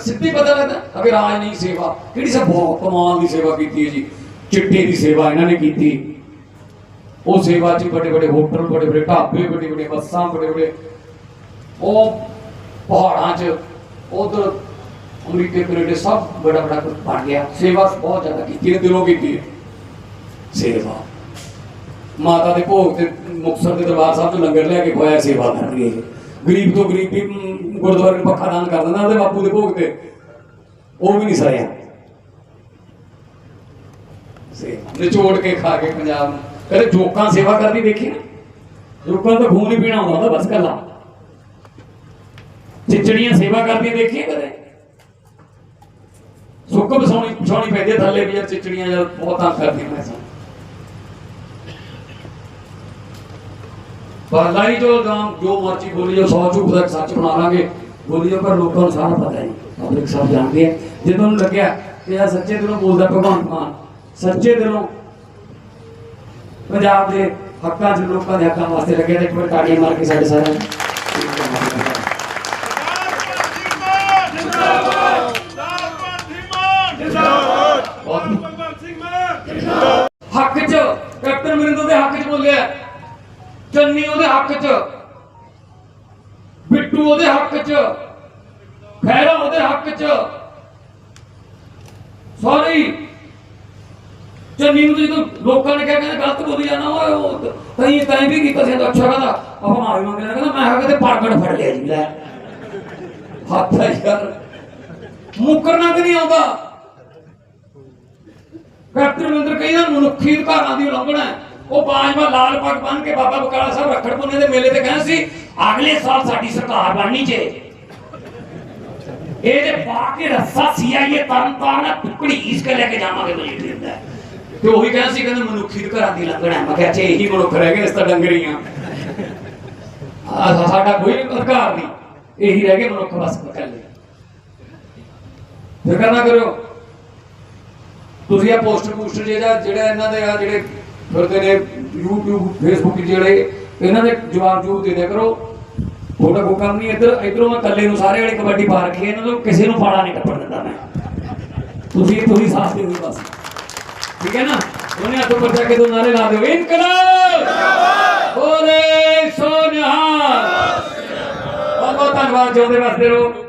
ਸ- ਸਿੱਧੀ ਪਤਾ ਲੱਗਦਾ ਅਗੇ ਰਾਜ ਨਹੀਂ ਸੇਵਾ। ਕਿਹੜੀ ਸਭ ਬਹੁਤ ਕਮਾਲ ਦੀ ਸੇਵਾ ਕੀਤੀ ਹੈ ਜੀ। ਚਿੱਟੇ ਦੀ ਸੇਵਾ ਇਹਨਾਂ ਨੇ ਕੀਤੀ। ਉਹ ਸੇਵਾ 'ਚ ਵੱਡੇ ਵੱਡੇ ਹੋਟਲ, ਵੱਡੇ ਵੱਡੇ ਢਾਬੇ, ਵੱਡੇ ਵੱਡੇ ਬੱਸਾਂ, ਵੱਡੇ ਵੱਡੇ ਉਹ ਪਹਾੜਾਂ 'ਚ, ਉਧਰ ਅਮਰੀਕੇ, ਕੈਨੇਡਾ ਸਭ ਬੜਾ ਬੜਾ ਕੁਝ ਬਣ ਗਿਆ। ਸੇਵਾ ਬਹੁਤ ਜ਼ਿਆਦਾ ਕੀਤੀ ਹੈ, ਦਿਲੋਂ ਕੀਤੀ ਹੈ। ਸੇਵਾ। ਮਾਤਾ ਦੇ ਭੋਗ ਤੇ ਮੁਕਤਸਰ ਦੇ ਦਰਬਾਰ ਸਾਹਿਬ ਤੋਂ ਲੰਗਰ ਲੈ ਕੇ ਖਵਾਇਆ ਸੇਵਾ ਕਰਨਗੇ ਇਹ। ਗਰੀਬ ਤੋਂ ਗਰੀਬ ਵੀ ਗੁਰਦੁਆਰੇ ਨੂੰ ਪੱਖਾ ਦਾਨ ਕਰ ਦਿੰਦਾ, ਉਹਦੇ ਬਾਪੂ ਦੇ ਭੋਗ ਤੇ। ਉਹ ਵੀ ਨਹੀਂ ਸਰਿਆ। ਸੇਵਾ ਨਿਚੋੜ ਕੇ ਖਾ ਕੇ ਪੰਜਾਬ ਨੂੰ। ਕਦੇ ਜੋਕਾਂ ਸੇਵਾ ਕਰਦੀ ਦੇਖੀ ਨਾ। ਜੋਕਾਂ ਦਾ ਖੂਨ ਹੀ ਪੀਣਾ ਹੁੰਦਾ ਉਹਦਾ ਬਸ ਕੱਲਾ ਚਿਚੜੀਆਂ ਸੇਵਾ ਕਰਦੀਆਂ ਦੇਖੀ ਕਦੇ? ਸੁੱਕ ਬਸਾਉਣੀ ਪਛਾਉਣੀ ਪੈਂਦੀ ਹੈ ਥੱਲੇ ਵੀ ਯਾਰ ਚਿਚੜੀਆਂ ਜਦ ਬਹੁਤ ਤੰਗ ਕਰਦੀਆਂ ਨੇ ਪਰ ਲਾਈ ਜੋ ਨਾਮ ਜੋ ਮਰਜ਼ੀ ਬੋਲੀ ਜੋ ਸੌ ਝੂਠ ਦਾ ਸੱਚ ਬਣਾ ਲਾਂਗੇ। ਬੋਲੀ ਜੋ ਪਰ ਲੋਕਾਂ ਨੂੰ ਸਾਰਾ ਪਤਾ ਹੈ ਪਬਲਿਕ ਸਭ ਜਾਣਦੇ ਆ। ਜਦੋਂ ਨੂੰ ਲੱਗਿਆ ਕਿ ਇਹ ਸੱਚੇ ਦਿਲੋਂ ਬੋਲਦਾ ਭਗਵਾਨ ਮਾਨ ਸੱਚੇ ਦਿਲੋਂ ਪੰਜਾਬ ਦੇ ਹੱਕਾਂ 'ਚ ਲੋਕਾਂ ਦੇ ਹੱਕਾਂ ਵਾਸਤੇ ਲੱਗਿਆ ਤੇ ਇੱਕ ਵਾਰ ਤਾੜੀਆਂ ਮਾਰ ਕੇ ਸਾਡੇ ਸਾਰਿਆਂ ਹੱਕ 'ਚ ਕੈਪਟਨ ਅਮਰਿੰਦਰ ਦੇ ਹੱਕ 'ਚ ਬੋਲਿਆ। ਚੰਨੀ ਉਹਦੇ ਹੱਕ 'ਚ, ਬਿੱਟੂ ਉਹਦੇ ਹੱਕ 'ਚ ਖੈਰਾ ਉਹਦੇ ਹੱਕ 'ਚ। ਸੌਰੀ ਚੰਨੀ ਨੂੰ ਜਦੋਂ ਲੋਕਾਂ ਨੇ ਕਿਹਾ ਕਹਿੰਦੇ ਗਲਤ ਬੋਲੀ ਜਾਣਾ, ਓਏ ਉਹ ਤਈ ਤਈ ਵੀ ਕੀਤਾ ਸੀ ਤਾਂ ਅੱਛਾ ਕਹਿੰਦਾ, ਆਪਾਂ ਮਾਫੀ ਮੰਗਣਾ ਕਹਿੰਦਾ ਮੈਂ ਕਿਹਾ ਕਿਤੇ ਪਾਗੜ ਫੜ ਲਿਆ ਜੀ, ਲੈ। ਹੱਥ ਹੈ ਯਾਰ ਮੁਕਰਨਾ ਵੀ ਨਹੀਂ ਆਉਂਦਾ। ਕੈਪਟਨ ਅਮਰਿੰਦਰ ਕਹਿੰਦਾ, ਮਨੁੱਖੀ ਅਧਿਕਾਰਾਂ ਦੀ ਉਲੰਘਣਾ ਹੈ। ਉਹ ਬਾਜਵਾ ਲਾਲ ਪੱਗ ਬੰਨ ਕੇ ਬਾਬਾ ਬਕਾਲਾ ਸਾਹਿਬ ਰੱਖੜ ਪੁੰਨੇ ਦੇ ਮੇਲੇ ਤੇ ਕਹਿੰਦੇ ਸੀ, ਅਗਲੇ ਸਾਲ ਸਾਡੀ ਸਰਕਾਰ ਬਣਨੀ ਜੇ। ਇਹਦੇ ਪਾ ਕੇ ਰੱਸਾ ਸੀਆਈਏ ਤਰਨ ਟੁਕੜੀ ਇਸ ਕੇ ਲੈ ਕੇ ਜਾਵਾਂਗੇ ਮੈਨੂੰ ਦਿੰਦਾ ਤੇ ਉਹੀ ਕਹਿੰਦਾ ਸੀ, ਕਹਿੰਦੇ ਮਨੁੱਖੀ ਅਧਿਕਾਰਾਂ ਦੀ ਉਲੰਘਣਾ ਮੈਂ ਕਿਹਾ ਚੇ ਇਹੀ ਮਨੁੱਖ ਰਹਿ ਗਏ ਇਸ ਤਾਂ ਡੰਗਰੀਆਂ। ਆ ਸਾਡਾ ਕੋਈ ਅਧਿਕਾਰ ਨਹੀਂ। ਇਹੀ ਰਹਿ ਗਏ ਮਨੁੱਖ ਬਸ ਇਕੱਲੇ। ਫਿਕਰ ਨਾ ਕਰਿਓ। ਤੁਸੀਂ ਇਹ ਪੋਸਟਰ ਪੋਸਟਰ ਜਿਹੜਾ ਜਿਹੜਾ ਇਹਨਾਂ ਦੇ ਆ, ਜਿਹੜੇ ਫਿਰਦੇ ਨੇ YouTube, Facebook ਜਿਹੜੇ, ਇਹਨਾਂ ਦੇ ਜਵਾਬ ਜੂਬ ਦੇ ਦਿਆ ਕਰੋ। ਥੋੜਾ ਕੋ ਕੰਮ ਨਹੀਂ ਇੱਧਰ, ਇੱਧਰੋਂ ਮੈਂ ਇਕੱਲੇ ਨੂੰ ਸਾਰੇ ਵਾਲੀ ਕਬੱਡੀ ਪਾ ਰੱਖੀ ਇਹਨਾਂ ਨੂੰ ਕਿਸੇ ਨੂੰ ਫਾੜਾ ਨਹੀਂ ਟੱਪਣ ਦਿੰਦਾ ਮੈਂ। ਤੁਸੀਂ ਤੁਸੀਂ ਸਾਥ ਦਿਓ ਬਸ। ਠੀਕ ਹੈ ਨਾ? ਉਹਨੇ ਹੱਥ ਉੱਪਰ ਜਾ ਕੇ ਦੋ ਨਾਰੇ ਲਾ ਦਿਓ। ਇਨਕਲਾਬ! ਬੋਲੇ ਸੋਨਿਹਾਲ! ਬਹੁਤ ਬਹੁਤ ਧੰਨਵਾਦ, ਜਿਉਂਦੇ ਵਾਸਤੇ ਰਹੋ।